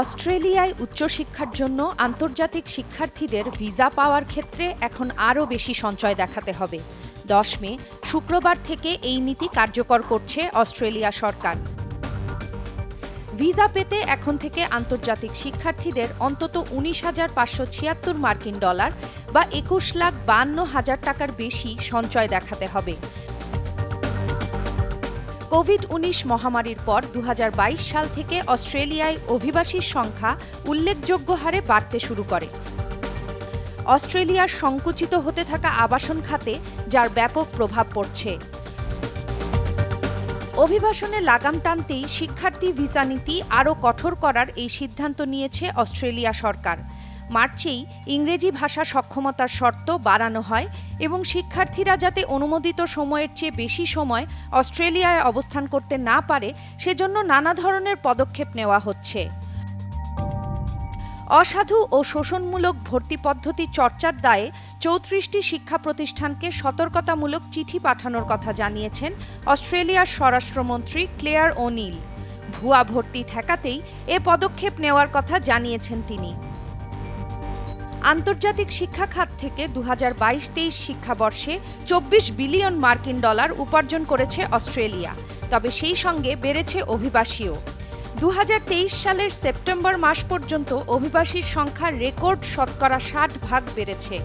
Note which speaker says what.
Speaker 1: অস্ট্রেলিয়ায় উচ্চশিক্ষার জন্য আন্তর্জাতিক শিক্ষার্থীদের ভিসা পাওয়ার ক্ষেত্রে এখন আরও বেশি সঞ্চয় দেখাতে হবে। দশ মে, শুক্রবার থেকে এই নীতি কার্যকর করছে অস্ট্রেলিয়া সরকার। ভিসা পেতে এখন থেকে আন্তর্জাতিক শিক্ষার্থীদের অন্তত উনিশ হাজার পাঁচশো ছিয়াত্তর মার্কিন ডলার বা একুশ লাখ বান্ন হাজার টাকার বেশি সঞ্চয় দেখাতে হবে। কোভিড উনিশ মহামারীর পর দু হাজার বাইশ সাল থেকে অস্ট্রেলিয়ায় অভিবাসীর সংখ্যা উল্লেখযোগ্য হারে বাড়তে শুরু করে। অস্ট্রেলিয়ার সংকুচিত হতে থাকা আবাসন খাতে, যার ব্যাপক প্রভাব পড়ছে। অভিবাসনে লাগাম টানতেই শিক্ষার্থী ভিসা নীতি আরও কঠোর করার এই সিদ্ধান্ত নিয়েছে অস্ট্রেলিয়া সরকার। মার্চেই ইংরেজি ভাষা সক্ষমতার শর্ত বাড়ানো হয় এবং শিক্ষার্থীরা যাতে অনুমোদিত সময়ের চেয়ে বেশি সময় অস্ট্রেলিয়ায় অবস্থান করতে না পারে, সেজন্য নানা ধরনের পদক্ষেপ নেওয়া হচ্ছে। অসাধু ও শোষণমূলক ভর্তি পদ্ধতি চর্চার দায়ে চৌত্রিশটি শিক্ষা প্রতিষ্ঠানকে সতর্কতামূলক চিঠি পাঠানোর কথা জানিয়েছেন অস্ট্রেলিয়ার স্বরাষ্ট্রমন্ত্রী ক্লেয়ার ওনিল। ভুয়া ভর্তি ঠেকাতেই এ পদক্ষেপ নেওয়ার কথা জানিয়েছেন তিনি। আন্তর্জাতিক শিক্ষা খাত থেকে দু হাজার বাইশ তেইশ শিক্ষাবর্ষে চব্বিশ বিলিয়ন মার্কিন ডলার উপার্জন করেছে অস্ট্রেলিয়া, তবে সেই সঙ্গে বেড়েছে অভিবাসীও। দু হাজার তেইশ সালের সেপ্টেম্বর মাস পর্যন্ত অভিবাসীর সংখ্যা রেকর্ড শতকরা ষাট ভাগ বেড়েছে।